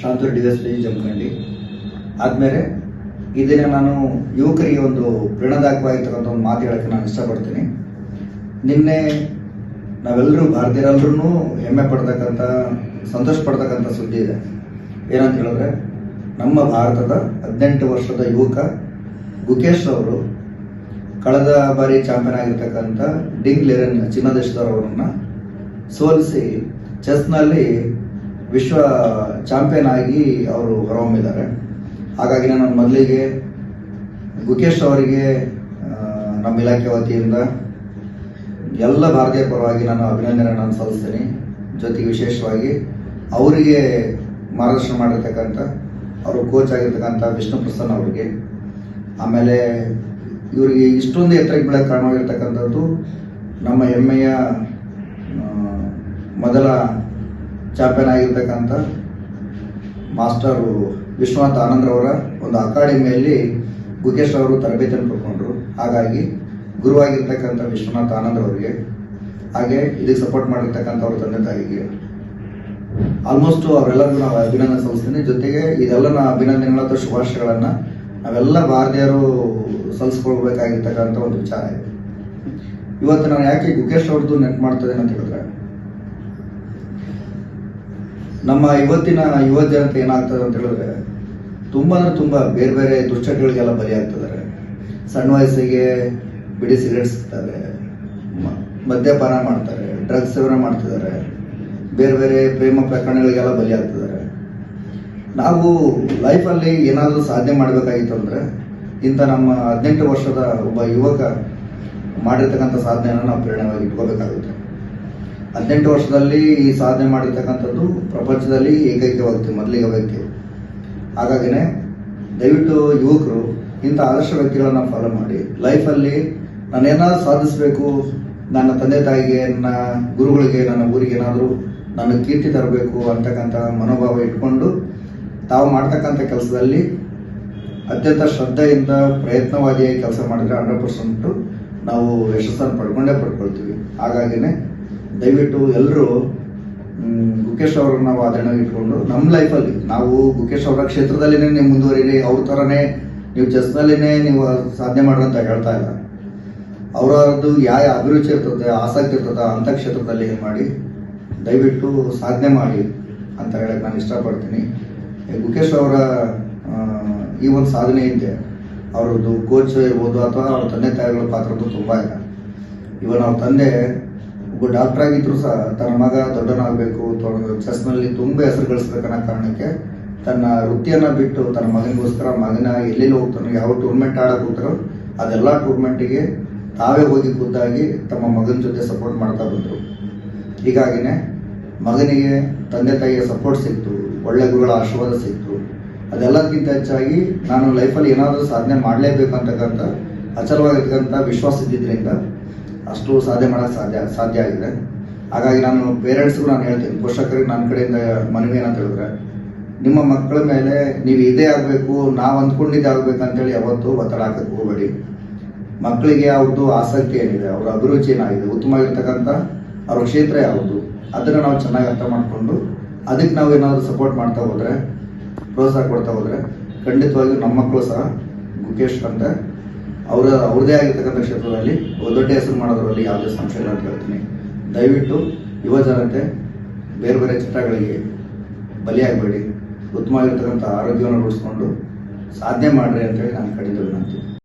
ಶಾಂತೂರ್ D S P Jamkhandi ಆದಮೇಲೆ ಇದನ್ನ ನಾನು ಯುವಕರಿಗೆ ಒಂದು ಪ್ರೇರಣಾದಾಯಕವಾಗಿರ್ತಕ್ಕಂಥ ಒಂದು ಮಾತು ಹೇಳೋಕ್ಕೆ ನಾನು ಇಷ್ಟಪಡ್ತೀನಿ. ನಿನ್ನೆ ನಾವೆಲ್ಲರೂ ಭಾರತೀಯರೆಲ್ಲರೂ ಹೆಮ್ಮೆ ಪಡ್ತಕ್ಕಂಥ, ಸಂತೋಷ ಪಡ್ತಕ್ಕಂಥ ಸುದ್ದಿ ಇದೆ. ಏನಂತ ಹೇಳಿದ್ರೆ, ನಮ್ಮ ಭಾರತದ ಹದಿನೆಂಟು ವರ್ಷದ ಯುವಕ ಗುಕೇಶ್ ಅವರು ಕಳೆದ ಬಾರಿ ಚಾಂಪಿಯನ್ ಆಗಿರ್ತಕ್ಕಂಥ ಡಿಂಗ್ ಲೆರನ್ ಚೀನಾ ಸೋಲಿಸಿ, ಚೆಸ್ನಲ್ಲಿ ವಿಶ್ವ ಚಾಂಪಿಯನ್ ಆಗಿ ಅವರು ಹೊರಹೊಮ್ಮಿದ್ದಾರೆ. ಹಾಗಾಗಿ ನಾನು ಮೊದಲಿಗೆ ಗುಕೇಶ್ ಅವರಿಗೆ ನಮ್ಮ ಇಲಾಖೆ ವತಿಯಿಂದ ಎಲ್ಲ ಭಾರತೀಯ ಪರವಾಗಿ ನಾನು ಅಭಿನಂದನೆ ನಾನು ಸಲ್ಲಿಸ್ತೀನಿ. ಜೊತೆಗೆ ವಿಶೇಷವಾಗಿ ಅವರಿಗೆ ಮಾರ್ಗದರ್ಶನ ಮಾಡಿರ್ತಕ್ಕಂಥ, ಅವರು ಕೋಚ್ ಆಗಿರ್ತಕ್ಕಂಥ ವಿಷ್ಣು ಪ್ರಸನ್ನ ಅವರಿಗೆ. ಆಮೇಲೆ ಇವರಿಗೆ ಇಷ್ಟೊಂದು ಎತ್ತರಕ್ಕೆ ಬೆಳೆ ಕಾರಣವಾಗಿರ್ತಕ್ಕಂಥದ್ದು ನಮ್ಮ ಹೆಮ್ಮೆಯ ಮೊದಲ ಚಾಂಪಿಯನ್ ಆಗಿರ್ತಕ್ಕಂಥ ಮಾಸ್ಟರ್ ವಿಶ್ವನಾಥ್ ಆನಂದ್ರವರ ಒಂದು ಅಕಾಡೆಮಿಯಲ್ಲಿ ಗುಕೇಶ್ ಅವರು ತರಬೇತಿಯನ್ನು ಪಡ್ಕೊಂಡ್ರು. ಹಾಗಾಗಿ ಗುರುವಾಗಿರ್ತಕ್ಕಂಥ ವಿಶ್ವನಾಥ್ ಆನಂದ್ ಅವರಿಗೆ ಹಾಗೆ ಇದಕ್ಕೆ ಸಪೋರ್ಟ್ ಮಾಡಿರ್ತಕ್ಕಂಥ ಅವ್ರ ತಂದೆ ತಾಯಿಗೆ ಆಲ್ಮೋಸ್ಟ್ ಅವರೆಲ್ಲರಿಗೂ ನಾವು ಅಭಿನಂದನೆ ಸಲ್ಲಿಸ್ತೀನಿ. ಜೊತೆಗೆ ಇದೆಲ್ಲ ನಾ ಅಭಿನಂದನೆಗಳ ಅಥವಾ ಶುಭಾಶಯಗಳನ್ನು ನಾವೆಲ್ಲ ಭಾರತೀಯರು ಸಲ್ಲಿಸ್ಕೊಳ್ಬೇಕಾಗಿರ್ತಕ್ಕಂಥ ಒಂದು ವಿಚಾರ ಇದೆ. ಇವತ್ತು ನಾನು ಯಾಕೆ ಗುಕೇಶ್ ಅವ್ರದ್ದು ನೆಟ್ ಮಾಡ್ತದೆ ಅಂತ ಹೇಳಿದ್ರೆ ನಮ್ಮ ಇವತ್ತಿನ ಯುವ ಜನತೆ ಏನಾಗ್ತದೆ ಅಂತ ಹೇಳಿದ್ರೆ, ತುಂಬ ಅಂದ್ರೆ ತುಂಬ ಬೇರೆ ಬೇರೆ ದುಶ್ಚಟಗಳಿಗೆಲ್ಲ ಬಲಿಯಾಗ್ತಿದ್ದಾರೆ. ಸಣ್ಣ ವಯಸ್ಸಿಗೆ ಬಿಡಿ ಸಿಗರೇಟ್ ಸಿಗ್ತಾರೆ ಮದ್ಯಪಾನ ಮಾಡ್ತಾರೆ, ಡ್ರಗ್ಸ್ ಸೇವನೆ ಮಾಡ್ತಿದ್ದಾರೆ, ಬೇರೆ ಬೇರೆ ಪ್ರೇಮ ಪ್ರಕರಣಗಳಿಗೆಲ್ಲ ಬಲಿಯಾಗ್ತಿದ್ದಾರೆ. ನಾವು ಲೈಫಲ್ಲಿ ಏನಾದರೂ ಸಾಧನೆ ಮಾಡಬೇಕಾಗಿತ್ತು ಅಂದರೆ, ಇಂಥ ನಮ್ಮ ಹದಿನೆಂಟು ವರ್ಷದ ಒಬ್ಬ ಯುವಕ ಮಾಡಿರ್ತಕ್ಕಂಥ ಸಾಧನೆಯನ್ನು ನಾವು ಪ್ರೇರಣೆಯಾಗಿ ಇಟ್ಕೋಬೇಕಾಗುತ್ತೆ. ಹದಿನೆಂಟು ವರ್ಷದಲ್ಲಿ ಈ ಸಾಧನೆ ಮಾಡಿರ್ತಕ್ಕಂಥದ್ದು ಪ್ರಪಂಚದಲ್ಲಿ ಏಕೈಕ ವ್ಯಕ್ತಿ ಮೊದಲಿಗ ವ್ಯಕ್ತಿ. ಹಾಗಾಗಿನೇ ದಯವಿಟ್ಟು ಯುವಕರು ಇಂಥ ಆದರ್ಶ ವ್ಯಕ್ತಿಗಳನ್ನು ಫಾಲೋ ಮಾಡಿ. ಲೈಫಲ್ಲಿ ನಾನೇನಾದ್ರೂ ಸಾಧಿಸಬೇಕು, ನನ್ನ ತಂದೆ ತಾಯಿಗೆ, ನನ್ನ ಗುರುಗಳಿಗೆ, ನನ್ನ ಊರಿಗೆ ಏನಾದರೂ ನನ್ನ ಕೀರ್ತಿ ತರಬೇಕು ಅಂತಕ್ಕಂಥ ಮನೋಭಾವ ಇಟ್ಕೊಂಡು ತಾವು ಮಾಡ್ತಕ್ಕಂಥ ಕೆಲಸದಲ್ಲಿ ಅತ್ಯಂತ ಶ್ರದ್ಧೆಯಿಂದ ಪ್ರಯತ್ನವಾಗಿ ಕೆಲಸ ಮಾಡಿದ್ರೆ ಹಂಡ್ರೆಡ್ ಪರ್ಸೆಂಟು ನಾವು ಯಶಸ್ಸನ್ನು ಪಡ್ಕೊಂಡೇ ಪಡ್ಕೊಳ್ತೀವಿ. ಹಾಗಾಗಿನೇ ದಯವಿಟ್ಟು ಎಲ್ಲರೂ ಗುಕೇಶ್ ಅವ್ರನ್ನ ನಾವು ಇಟ್ಕೊಂಡು ನಮ್ಮ ಲೈಫಲ್ಲಿ ನಾವು ಗುಕೇಶ್ ಅವರ ಕ್ಷೇತ್ರದಲ್ಲಿನೇ ನೀವು ಮುಂದುವರಿಲಿ ಅವ್ರ ಥರನೇ ನೀವು ಚೆಸ್ನಲ್ಲಿನೇ ನೀವು ಸಾಧನೆ ಮಾಡ್ರಿ ಅಂತ ಹೇಳ್ತಾ ಇಲ್ಲ. ಅವರದ್ದು ಯಾವ ಅಭಿರುಚಿ ಇರ್ತದೆ, ಆಸಕ್ತಿ ಇರ್ತದೆ ಅಂಥ ಕ್ಷೇತ್ರದಲ್ಲಿ ಏನು ಮಾಡಿ, ದಯವಿಟ್ಟು ಸಾಧನೆ ಮಾಡಿ ಅಂತ ಹೇಳಕ್ಕೆ ನಾನು ಇಷ್ಟಪಡ್ತೀನಿ. ಗುಕೇಶ್ ಅವರ ಈ ಒಂದು ಸಾಧನೆ ಇದೆ ಅವರದ್ದು ಕೋಚ್ ಇರ್ಬೋದು ಅಥವಾ ಅವ್ರ ತಂದೆ ತಾಯಿಗಳ ಪಾತ್ರದ್ದು ತುಂಬ ಇದೆ. ಇವನ್ ಅವ್ರ ತಂದೆ ಒಬ್ಬ ಡಾಕ್ಟರ್ ಆಗಿದ್ರು ಸಹ ತನ್ನ ಮಗ ದೊಡ್ಡನಾಗಬೇಕು ಚೆಸ್ನಲ್ಲಿ ತುಂಬ ಹೆಸರು ಗಳಿಸ್ಬೇಕನ್ನೋ ಕಾರಣಕ್ಕೆ ತನ್ನ ವೃತ್ತಿಯನ್ನ ಬಿಟ್ಟು ತನ್ನ ಮಗನಿಗೋಸ್ಕರ ಮಗನ ಎಲ್ಲೆಲ್ಲಿ ಹೋಗ್ತಾನೋ, ಯಾವ ಟೂರ್ನಮೆಂಟ್ ಆಡಕ್ಕೆ ಹೋಗ್ತಾರೋ ಅದೆಲ್ಲ ಟೂರ್ನಮೆಂಟಿಗೆ ತಾವೇ ಹೋಗಿ ಖುದ್ದಾಗಿ ತಮ್ಮ ಮಗನ ಜೊತೆ ಸಪೋರ್ಟ್ ಮಾಡ್ತಾ ಬಂದರು. ಹೀಗಾಗಿನೇ ಮಗನಿಗೆ ತಂದೆ ತಾಯಿಯ ಸಪೋರ್ಟ್ ಸಿಕ್ತು, ಒಳ್ಳೆ ಗುರುಗಳ ಆಶೀರ್ವಾದ ಸಿಕ್ತು. ಅದೆಲ್ಲದಕ್ಕಿಂತ ಹೆಚ್ಚಾಗಿ ನಾನು ಲೈಫಲ್ಲಿ ಏನಾದರೂ ಸಾಧನೆ ಮಾಡಲೇಬೇಕು ಅಂತಕ್ಕಂಥ ಅಚಲವಾಗಿರ್ತಕ್ಕಂಥ ವಿಶ್ವಾಸ ಇದ್ದಿದ್ದರಿಂದ ಅಷ್ಟು ಸಾಧನೆ ಮಾಡೋಕ್ಕೆ ಸಾಧ್ಯ ಸಾಧ್ಯ ಆಗಿದೆ. ಹಾಗಾಗಿ ನಾನು ಪೇರೆಂಟ್ಸ್ಗೂ ನಾನು ಹೇಳ್ತೀನಿ, ಪೋಷಕರಿಗೆ ನನ್ನ ಕಡೆಯಿಂದ ಮನವಿ ಏನಂತ ಹೇಳಿದ್ರೆ, ನಿಮ್ಮ ಮಕ್ಕಳ ಮೇಲೆ ನೀವು ಇದೇ ಆಗಬೇಕು, ನಾವು ಅಂದ್ಕೊಂಡಿದ್ದೇ ಆಗಬೇಕು ಅಂತೇಳಿ ಯಾವತ್ತೂ ಒತ್ತಡ ಹಾಕಕ್ಕೆ ಹೋಗಬೇಡಿ. ಮಕ್ಕಳಿಗೆ ಅವ್ರದ್ದು ಆಸಕ್ತಿ ಏನಿದೆ, ಅವ್ರ ಅಭಿರುಚಿ ಏನಾಗಿದೆ ಉತ್ತಮ ಇರ್ತಕ್ಕಂಥ ಅವ್ರ ಕ್ಷೇತ್ರ ಯಾವುದು, ಅದನ್ನು ನಾವು ಚೆನ್ನಾಗಿ ಅರ್ಥ ಮಾಡಿಕೊಂಡು ಅದಕ್ಕೆ ನಾವು ಏನಾದರೂ ಸಪೋರ್ಟ್ ಮಾಡ್ತಾ ಹೋದರೆ, ಪ್ರೋತ್ಸಾಹ ಕೊಡ್ತಾ ಹೋದರೆ ಖಂಡಿತವಾಗಿಯೂ ನಮ್ಮ ಮಕ್ಕಳು ಸಹ ಗುಕೇಶ್ ಅಂತ ಅವರ ಅವ್ರದೇ ಆಗಿರ್ತಕ್ಕಂಥ ಕ್ಷೇತ್ರದಲ್ಲಿ ದೊಡ್ಡ ಹೆಸರು ಮಾಡೋದ್ರಲ್ಲಿ ಯಾವುದೇ ಸಂಶಯ ಇಲ್ಲ ಅಂತ ಹೇಳ್ತೀನಿ. ದಯವಿಟ್ಟು ಯುವ ಜನತೆ, ಬೇರೆ ಬೇರೆ ಚಿತ್ರಗಳಿಗೆ ಬಲಿಯಾಗಬೇಡಿ. ಉತ್ತಮವಾಗಿರ್ತಕ್ಕಂಥ ಆರೋಗ್ಯವನ್ನು ರೂಢಿಸ್ಕೊಂಡು ಸಾಧನೆ ಮಾಡಿರಿ ಅಂತೇಳಿ ನಾನು ಕಡಿದ ವಿನಂತಿ.